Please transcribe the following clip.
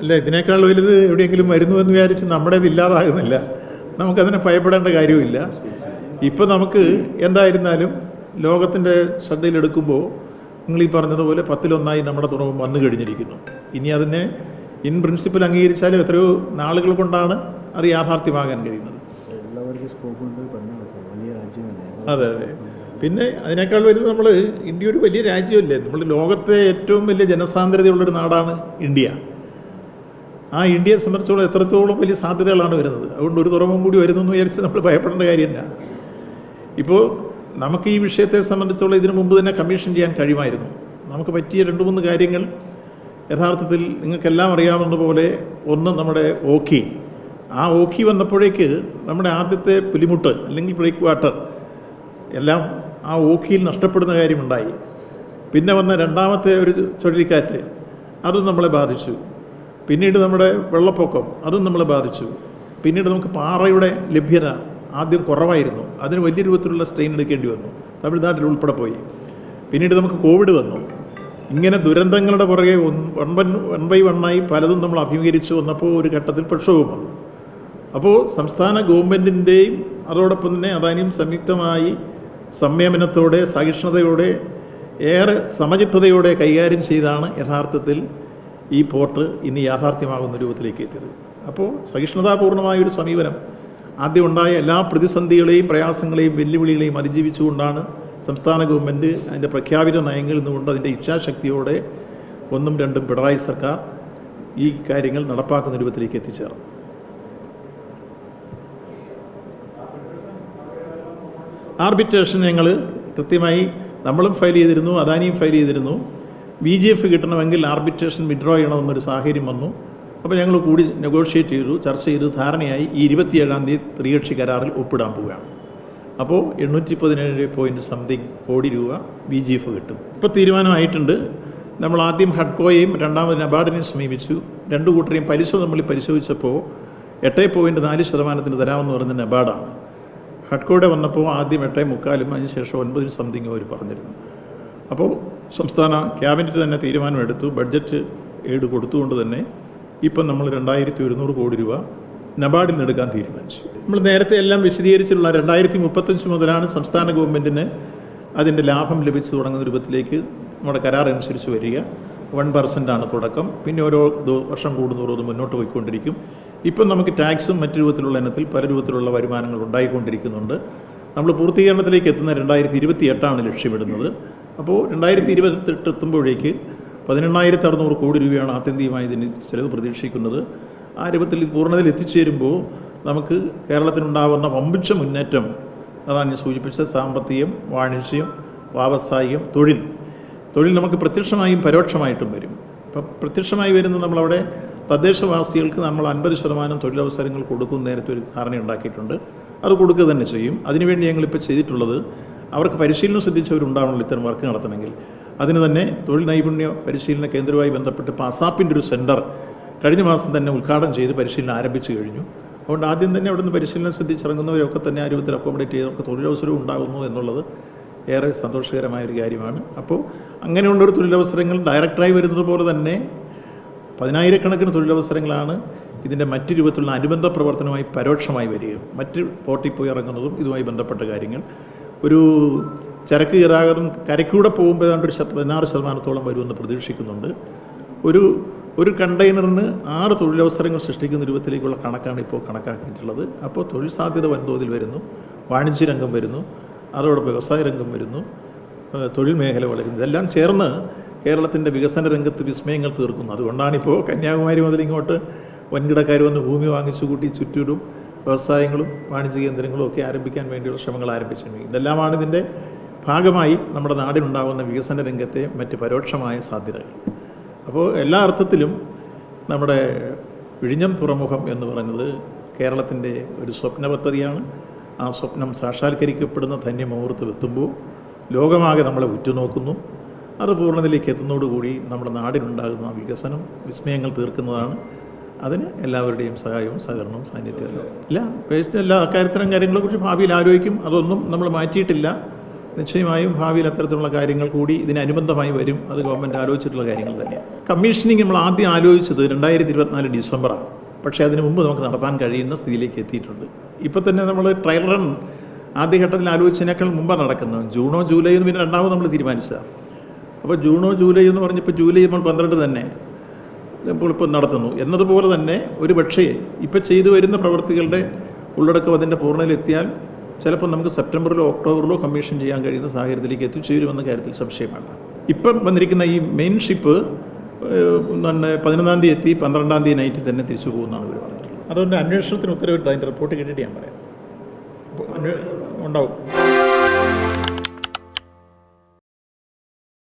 അല്ല ഇതിനേക്കാൾ വലുത് എവിടെയെങ്കിലും വരുന്നു എന്ന് വിചാരിച്ച് നമ്മുടേത് ഇല്ലാതാകുന്നില്ല. നമുക്കതിനെ ഭയപ്പെടേണ്ട കാര്യമില്ല ഇപ്പം നമുക്ക് എന്തായിരുന്നാലും ലോകത്തിന്റെ ശ്രദ്ധയിലെടുക്കുമ്പോൾ നിങ്ങൾ ഈ പറഞ്ഞതുപോലെ പത്തിലൊന്നായി നമ്മുടെ തുറവ് വന്നു കഴിഞ്ഞിരിക്കുന്നു. ഇനി അതിനെ ഇൻ പ്രിൻസിപ്പൽ അംഗീകരിച്ചാലും എത്രയോ നാളുകൾ കൊണ്ടാണ് അത് യാഥാർത്ഥ്യമാകാൻ കഴിയുന്നത്. അതെ അതെ. പിന്നെ അതിനേക്കാൾ വലുത് നമ്മൾ ഇന്ത്യ ഒരു വലിയ രാജ്യമല്ലേ? നമ്മൾ ലോകത്തെ ഏറ്റവും വലിയ ജനസാന്ദ്രതയുള്ളൊരു നാടാണ് ഇന്ത്യ. ആ ഇന്ത്യയെ സംബന്ധിച്ചോളം എത്രത്തോളം വലിയ സാധ്യതകളാണ് വരുന്നത്. അതുകൊണ്ട് ഒരു തുറമും കൂടി വരുന്നു എന്ന് വിചാരിച്ച് നമ്മൾ ഭയപ്പെടേണ്ട കാര്യമില്ല. ഇപ്പോൾ നമുക്ക് ഈ വിഷയത്തെ സംബന്ധിച്ചോളം ഇതിനു മുമ്പ് തന്നെ കമ്മീഷൻ ചെയ്യാൻ കഴിയുമായിരുന്നു. നമുക്ക് പറ്റിയ രണ്ട് മൂന്ന് കാര്യങ്ങൾ യഥാർത്ഥത്തിൽ നിങ്ങൾക്കെല്ലാം അറിയാവുന്ന പോലെ ഒന്ന് നമ്മുടെ ഓക്കി ആ ഓക്കി വന്നപ്പോഴേക്ക് നമ്മുടെ ആദ്യത്തെ പുലിമുട്ട് അല്ലെങ്കിൽ ബ്രേക്ക് വാട്ടർ എല്ലാം ആ ഓഖിയിൽ നഷ്ടപ്പെടുന്ന കാര്യമുണ്ടായി. പിന്നെ വന്ന രണ്ടാമത്തെ ഒരു ചുഴലിക്കാറ്റ് അതും നമ്മളെ ബാധിച്ചു. പിന്നീട് നമ്മുടെ വെള്ളപ്പൊക്കം അതും നമ്മളെ ബാധിച്ചു. പിന്നീട് നമുക്ക് പാറയുടെ ലഭ്യത ആദ്യം കുറവായിരുന്നു. അതിന് വലിയ രൂപത്തിലുള്ള സ്ട്രെയിൻ എടുക്കേണ്ടി വന്നു. തമിഴ്നാട്ടിൽ ഉൾപ്പെടെ പോയി. പിന്നീട് നമുക്ക് കോവിഡ് വന്നു. ഇങ്ങനെ ദുരന്തങ്ങളുടെ പുറകെ വൺ വൺ വൺ ബൈ വണ്ണായി പലതും നമ്മൾ അഭിമുഖീകരിച്ചു വന്നപ്പോൾ ഒരു ഘട്ടത്തിൽ പ്രക്ഷോഭം വന്നു. അപ്പോൾ സംസ്ഥാന ഗവൺമെന്റിന്റെയും അതോടൊപ്പം തന്നെ അദാനിയും സംയുക്തമായി സംയമനത്തോടെ സഹിഷ്ണുതയോടെ ഏറെ സമചിത്തതയോടെ കൈകാര്യം ചെയ്താണ് യഥാർത്ഥത്തിൽ ഈ പോർട്ട് ഇനി യാഥാർത്ഥ്യമാകുന്ന രൂപത്തിലേക്ക് എത്തിയത്. അപ്പോൾ സഹിഷ്ണുതാപൂർണമായ ഒരു സമീപനം ആദ്യം ഉണ്ടായ എല്ലാ പ്രതിസന്ധികളെയും പ്രയാസങ്ങളെയും വെല്ലുവിളികളെയും അതിജീവിച്ചുകൊണ്ടാണ് സംസ്ഥാന ഗവൺമെന്റ് അതിന്റെ പ്രഖ്യാപിത നയങ്ങളിൽ നിന്നുകൊണ്ട് അതിന്റെ ഇച്ഛാശക്തിയോടെ ഒന്നും രണ്ടും പിണറായി സർക്കാർ ഈ കാര്യങ്ങൾ നടപ്പാക്കുന്ന രൂപത്തിലേക്ക് എത്തിച്ചേർന്നു. ആർബിട്രേഷൻ ഞങ്ങൾ കൃത്യമായി നമ്മളും ഫയൽ ചെയ്തിരുന്നു അദാനിയും ഫയൽ ചെയ്തിരുന്നു. ബി ജി എഫ് കിട്ടണമെങ്കിൽ ആർബിട്രേഷൻ വിഡ്രോ ചെയ്യണമെന്നൊരു സാഹചര്യം വന്നു. അപ്പോൾ ഞങ്ങൾ കൂടി നെഗോഷിയേറ്റ് ചെയ്തു ചർച്ച ചെയ്ത് ധാരണയായി ഈ ഇരുപത്തിയേഴാം തീയതി ത്രികക്ഷി കരാറിൽ ഒപ്പിടാൻ പോവുകയാണ്. അപ്പോൾ എണ്ണൂറ്റി പതിനേഴ് പോയിന്റ് സംതിങ് കോടി രൂപ ബി ജി എഫ് കിട്ടും. ഇപ്പോൾ തീരുമാനമായിട്ടുണ്ട്. നമ്മൾ ആദ്യം ഹഡ്കോയെയും രണ്ടാമത് നബാർഡിനെയും സമീപിച്ചു. രണ്ടു കൂട്ടരെയും പലിശ നമ്മൾ പരിശോധിച്ചപ്പോൾ എട്ട് പോയിന്റ് നാല് ശതമാനത്തിന് തരാമെന്ന് പറഞ്ഞ നബാർഡാണ്. ഹഡ്കോയുടെ വന്നപ്പോൾ ആദ്യം എട്ടേ മുക്കാലും അതിന് ശേഷം ഒൻപതിന് സംതിങ് അവർ പറഞ്ഞിരുന്നു. അപ്പോൾ സംസ്ഥാന ക്യാബിനറ്റ് തന്നെ തീരുമാനമെടുത്തു. ബഡ്ജറ്റ് എയ്ഡ് കൊടുത്തുകൊണ്ട് തന്നെ ഇപ്പം നമ്മൾ രണ്ടായിരത്തി ഒരുന്നൂറ് കോടി രൂപ നബാർഡിൽ നിന്ന് എടുക്കാൻ തീരുമാനിച്ചു. നമ്മൾ നേരത്തെ എല്ലാം വിശദീകരിച്ചിട്ടുള്ള രണ്ടായിരത്തി മുപ്പത്തഞ്ച് മുതലാണ് സംസ്ഥാന ഗവൺമെന്റിന് അതിന്റെ ലാഭം ലഭിച്ചു തുടങ്ങുന്ന രൂപത്തിലേക്ക് നമ്മുടെ കരാർ അനുസരിച്ച് വരിക. വൺ ആണ് തുടക്കം. പിന്നെ ഓരോ വർഷം കൂടുന്നതോറും മുന്നോട്ട് പോയിക്കൊണ്ടിരിക്കും. ഇപ്പം നമുക്ക് ടാക്സും മറ്റു രൂപത്തിലുള്ള ഇനത്തിൽ പല രൂപത്തിലുള്ള വരുമാനങ്ങൾ ഉണ്ടായിക്കൊണ്ടിരിക്കുന്നുണ്ട്. നമ്മൾ പൂർത്തീകരണത്തിലേക്ക് എത്തുന്ന രണ്ടായിരത്തി ഇരുപത്തി എട്ടാണ് ലക്ഷ്യമിടുന്നത്. അപ്പോൾ രണ്ടായിരത്തി ഇരുപത്തെട്ട് എത്തുമ്പോഴേക്ക് പതിനെണ്ണായിരത്തി അറുന്നൂറ് കോടി രൂപയാണ് ആത്യന്തികമായി ഇതിന് ചിലവ് പ്രതീക്ഷിക്കുന്നത്. ആ രൂപത്തിൽ പൂർണതയിൽ എത്തിച്ചേരുമ്പോൾ നമുക്ക് കേരളത്തിനുണ്ടാകുന്ന വമ്പിച്ച മുന്നേറ്റം അതാണ് ഞാൻ സൂചിപ്പിച്ച സാമ്പത്തികം വാണിജ്യം വ്യാവസായികം തൊഴിൽ. തൊഴിൽ നമുക്ക് പ്രത്യക്ഷമായും പരോക്ഷമായിട്ടും വരും. അപ്പം പ്രത്യക്ഷമായി വരുന്ന നമ്മളവിടെ തദ്ദേശവാസികൾക്ക് നമ്മൾ അൻപത് ശതമാനം തൊഴിലവസരങ്ങൾ കൊടുക്കും നേരത്തെ ഒരു ധാരണ ഉണ്ടാക്കിയിട്ടുണ്ട് അത് കൊടുക്കുക തന്നെ ചെയ്യും. അതിനുവേണ്ടി ഞങ്ങളിപ്പോൾ ചെയ്തിട്ടുള്ളത് അവർക്ക് പരിശീലനം ശ്രദ്ധിച്ചവരുണ്ടാവണമല്ലോ ഇത്തരം വർക്ക് നടത്തണമെങ്കിൽ. അതിന് തന്നെ തൊഴിൽ നൈപുണ്യ പരിശീലന കേന്ദ്രവുമായി ബന്ധപ്പെട്ട് ഇപ്പോൾ അസാപ്പിന്റെ ഒരു സെന്റർ കഴിഞ്ഞ മാസം തന്നെ ഉദ്ഘാടനം ചെയ്ത് പരിശീലനം ആരംഭിച്ചു കഴിഞ്ഞു. അതുകൊണ്ട് ആദ്യം തന്നെ അവിടുന്ന് പരിശീലനം ശ്രദ്ധിച്ചിറങ്ങുന്നവരൊക്കെ തന്നെ ആ രൂപത്തിൽ അക്കോമഡേറ്റ് ചെയ്തവർക്ക് തൊഴിലവസരവും ഉണ്ടാകുന്നു എന്നുള്ളത് ഏറെ സന്തോഷകരമായ ഒരു കാര്യമാണ്. അപ്പോൾ അങ്ങനെയുള്ളൊരു തൊഴിലവസരങ്ങൾ ഡയറക്റ്റായി വരുന്നത് പോലെ തന്നെ പതിനായിരക്കണക്കിന് തൊഴിലവസരങ്ങളാണ് ഇതിന്റെ മറ്റു രൂപത്തിലുള്ള അനുബന്ധ പ്രവർത്തനമായി പരോക്ഷമായി വരികയും മറ്റ് പോർട്ടിൽ പോയി ഇറങ്ങുന്നതും ഇതുമായി ബന്ധപ്പെട്ട കാര്യങ്ങൾ. ഒരു ചരക്ക് ഗതാഗതം കരയ്ക്കൂടെ പോകുമ്പോൾ ഒരു ശത- പതിനാറ് ശതമാനത്തോളം വരുമെന്ന് പ്രതീക്ഷിക്കുന്നുണ്ട്. ഒരു ഒരു കണ്ടെയ്നറിന് ആറ് തൊഴിലവസരങ്ങൾ സൃഷ്ടിക്കുന്ന രൂപത്തിലേക്കുള്ള കണക്കാണ് ഇപ്പോൾ കണക്കാക്കിയിട്ടുള്ളത്. അപ്പോൾ തൊഴിൽ സാധ്യത വൻതോതിൽ വരുന്നു. വാണിജ്യ രംഗം വരുന്നു. അതോടൊപ്പം വ്യവസായ രംഗം വരുന്നു. തൊഴിൽ മേഖല വളരുന്നു. ഇതെല്ലാം ചേർന്ന് കേരളത്തിന്റെ വികസന രംഗത്ത് വിസ്മയങ്ങൾ തീർക്കുന്നു. അതുകൊണ്ടാണിപ്പോൾ കന്യാകുമാരി മുതൽ ഇങ്ങോട്ട് വൻകിടക്കാർ വന്ന് ഭൂമി വാങ്ങിച്ചു കൂട്ടി ചുറ്റൂരും വ്യവസായങ്ങളും വാണിജ്യ കേന്ദ്രങ്ങളും ഒക്കെ ആരംഭിക്കാൻ വേണ്ടിയുള്ള ശ്രമങ്ങൾ ആരംഭിച്ചിട്ടുണ്ട്. ഇതെല്ലാമാണ് ഇതിന്റെ ഭാഗമായി നമ്മുടെ നാടിനുണ്ടാകുന്ന വികസന രംഗത്തെ മറ്റ് പരോക്ഷമായ സാധ്യതകൾ. അപ്പോൾ എല്ലാ അർത്ഥത്തിലും നമ്മുടെ വിഴിഞ്ഞം തുറമുഖം എന്ന് പറയുന്നത് കേരളത്തിന്റെ ഒരു സ്വപ്ന പദ്ധതിയാണ്. ആ സ്വപ്നം സാക്ഷാത്കരിക്കപ്പെടുന്ന ധന്യമുഹൂർത്തം എത്തുമ്പോൾ ലോകമാകെ നമ്മളെ ഉറ്റുനോക്കുന്നു. അത് പൂർണതയിലേക്ക് എത്തുന്നതോടുകൂടി നമ്മുടെ നാടിനുണ്ടാകുന്ന വികസനം വിസ്മയങ്ങൾ തീർക്കുന്നതാണ് അതിന് എല്ലാവരുടെയും സഹായവും സഹകരണവും സാന്നിധ്യവും ഇല്ല വേസ്റ്റ് എല്ലാ അക്കാര്യത്തരം കാര്യങ്ങളെ കുറിച്ച് ഭാവിയിൽ ആലോചിക്കും. അതൊന്നും നമ്മൾ മാറ്റിയിട്ടില്ല. നിശ്ചയമായും ഭാവിയിൽ അത്തരത്തിലുള്ള കാര്യങ്ങൾ കൂടി ഇതിനനുബന്ധമായി വരും. അത് ഗവൺമെന്റ് ആലോചിച്ചിട്ടുള്ള കാര്യങ്ങൾ തന്നെയാണ്. കമ്മീഷനിങ് നമ്മൾ ആദ്യം ആലോചിച്ചത് രണ്ടായിരത്തി ഇരുപത്തിനാല് ഡിസംബറാണ്. പക്ഷേ അതിന് മുമ്പ് നമുക്ക് നടത്താൻ കഴിയുന്ന സ്ഥിതിയിലേക്ക് എത്തിയിട്ടുണ്ട്. ഇപ്പം തന്നെ നമ്മൾ ട്രയൽ റൺ ആദ്യഘട്ടത്തിൽ ആലോചിച്ചതിനേക്കാൾ മുമ്പാണ് നടക്കുന്നത് ജൂണോ ജൂലൈ എന്ന് പിന്നെ രണ്ടാമത് നമ്മൾ തീരുമാനിച്ചതാണ്. അപ്പോൾ ജൂണോ ജൂലൈ എന്ന് പറഞ്ഞപ്പോൾ ജൂലൈ നമ്മൾ പന്ത്രണ്ട് തന്നെ. ഇപ്പോൾ നടത്തുന്നു. എന്നതുപോലെ തന്നെ ഒരു പക്ഷേ ഇപ്പോൾ ചെയ്തു വരുന്ന പ്രവൃത്തികളുടെ ഉള്ളടക്കം അതിന്റെ പൂർണതയിലെത്തിയാൽ ചിലപ്പോൾ നമുക്ക് സെപ്റ്റംബറിലോ ഒക്ടോബറിലോ കമ്മീഷൻ ചെയ്യാൻ കഴിയുന്ന സാഹചര്യത്തിലേക്ക് എത്തിച്ചേരുമെന്ന കാര്യത്തിൽ സംശയമാണ് ഇപ്പം വന്നിരിക്കുന്ന ഈ മെയിൻ ഷിപ്പ് പിന്നെ പതിനൊന്നാം തീയതി എത്തി പന്ത്രണ്ടാം തീയതി നൈറ്റിൽ തന്നെ തിരിച്ചു പോകുന്നതാണ് ഇവർ പറഞ്ഞിട്ടുള്ളത്. അതുകൊണ്ട് അന്വേഷണത്തിന് ഉത്തരവിട്ട് അതിന്റെ റിപ്പോർട്ട് കേട്ടിട്ട് ഞാൻ പറയാം. ഉണ്ടാവും.